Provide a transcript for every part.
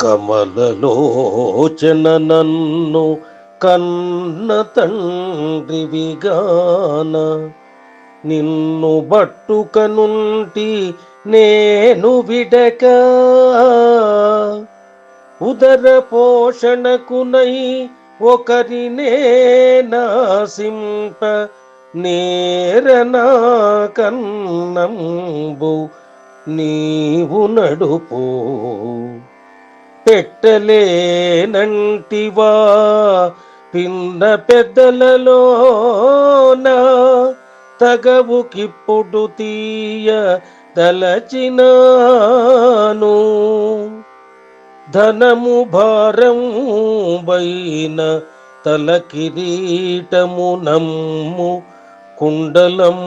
కమలలోచన నన్ను కన్న తండ్రివిగాన నిన్ను బట్టుకనుంటి నేను విడక. ఉదర పోషణకునై ఒకరినే నాసింప నేరనా కన్నంబు నీవు నడుపు. పెట్టలేనంటివా? పిన్న పెద్దలలోన తగవుకిప్పుడు తీయ తలచినాను ధనము భారం వైన తల కిరీటము నమ్ము కుండలం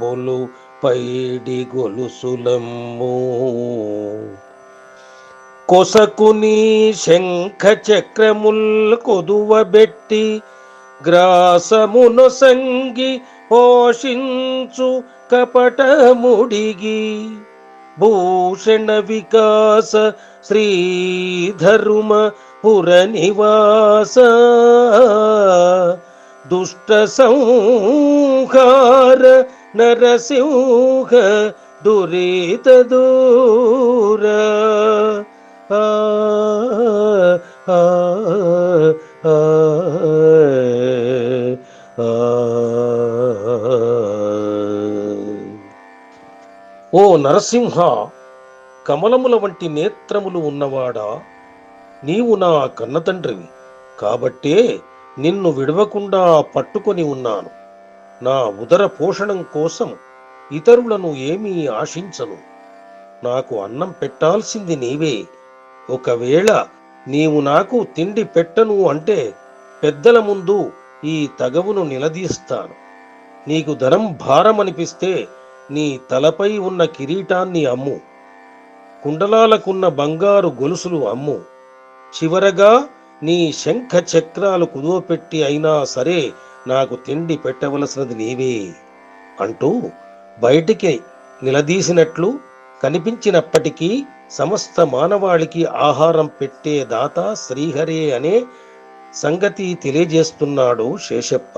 బొలు పైడి గొలుసులమ్ము కొసకుని శంఖ చక్రముల్ కొదువబెట్టి గ్రాసమును సంగి పోషించు కపటముడిగి. భూషణ వికాస శ్రీధరుమ పురనివాస దుష్ట సంహార నరసింహ దురిత దూర ఓ నరసింహ కమలముల వంటి నేత్రములు ఉన్నవాడా? నీవు నా కన్నతండ్రివి కాబట్టే నిన్ను విడవకుండా పట్టుకొని ఉన్నాను. నా ఉదర పోషణం కోసం ఇతరులను ఏమీ ఆశించను. నాకు అన్నం పెట్టాల్సింది నీవే ఒకవేళ నీవు నాకు తిండి పెట్టను అంటే పెద్దల ముందు ఈ తగవును నిలదీస్తాను. నీకు ధనం భారమనిపిస్తే నీ తలపై ఉన్న కిరీటాన్ని అమ్ము. కుండలాలకున్న బంగారు గొలుసులు అమ్ము. చివరగా నీ శంఖ చక్రాలు కుదువపెట్టి అయినా సరే నాకు తిండి పెట్టవలసినది నీవే అంటూ బయటికి నిలదీసినట్లు కనిపించినప్పటికీ సమస్త మానవాళికి ఆహారం పెట్టే దాత శ్రీహరే అనే సంగతి తెలియజేస్తున్నాడు శేషప్ప.